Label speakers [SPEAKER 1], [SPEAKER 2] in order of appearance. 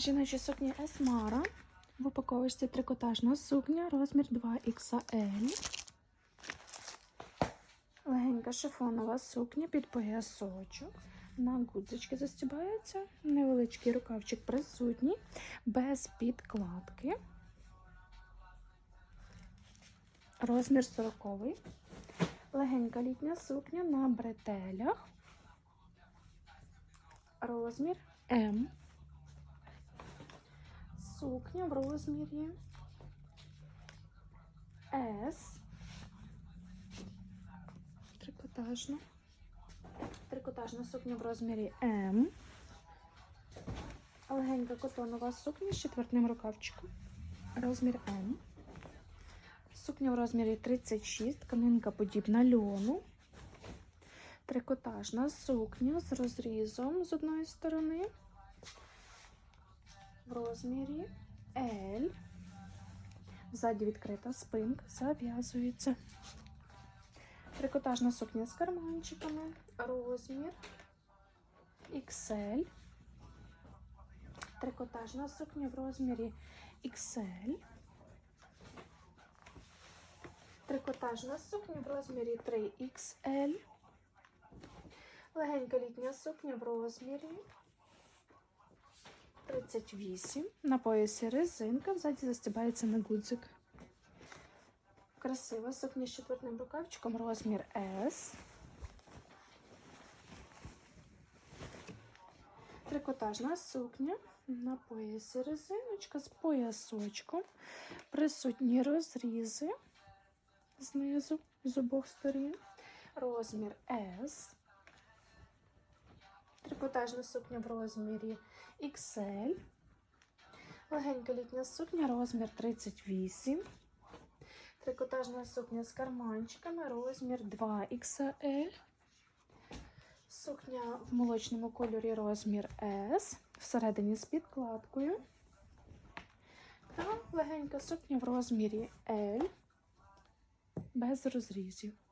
[SPEAKER 1] Жіночі сукні Есмара. В упаковочці трикотажна сукня, розмір 2XL. Легенька шифонова сукня під поясочок. На гудзички застібається. Невеличкий рукавчик присутній, без підкладки. Розмір 40. Легенька літня сукня на бретелях. Розмір М. Сукня в розмірі С. Трикотажна. Трикотажна сукня в розмірі М. Легенька котонова сукня з четвертним рукавчиком. Розмір М. Сукня в розмірі 36, тканинка подібна льону. Трикотажна сукня з розрізом з одної сторони. В розмірі L. Ззаді відкрита спинка, зав'язується. Трикотажна сукня з карманчиками. Розмір XL. Трикотажна сукня в розмірі XL. Трикотажна сукня в розмірі 3XL. Легенька літня сукня в розмірі 38. На поясі резинка, взаді застібається на гудзик. Красива сукня з четвертним рукавчиком, розмір S. Трикотажна сукня на поясі резиночка з поясочком. Присутні розрізи знизу з обох сторін. Розмір S. Трикотажна сукня в розмірі XL. Легенька літня сукня, розмір 38. Трикотажна сукня з карманчиками, розмір 2XL. Сукня в молочному кольорі розмір S. Всередині з підкладкою. Та легенька сукня в розмірі L. Без розрізів.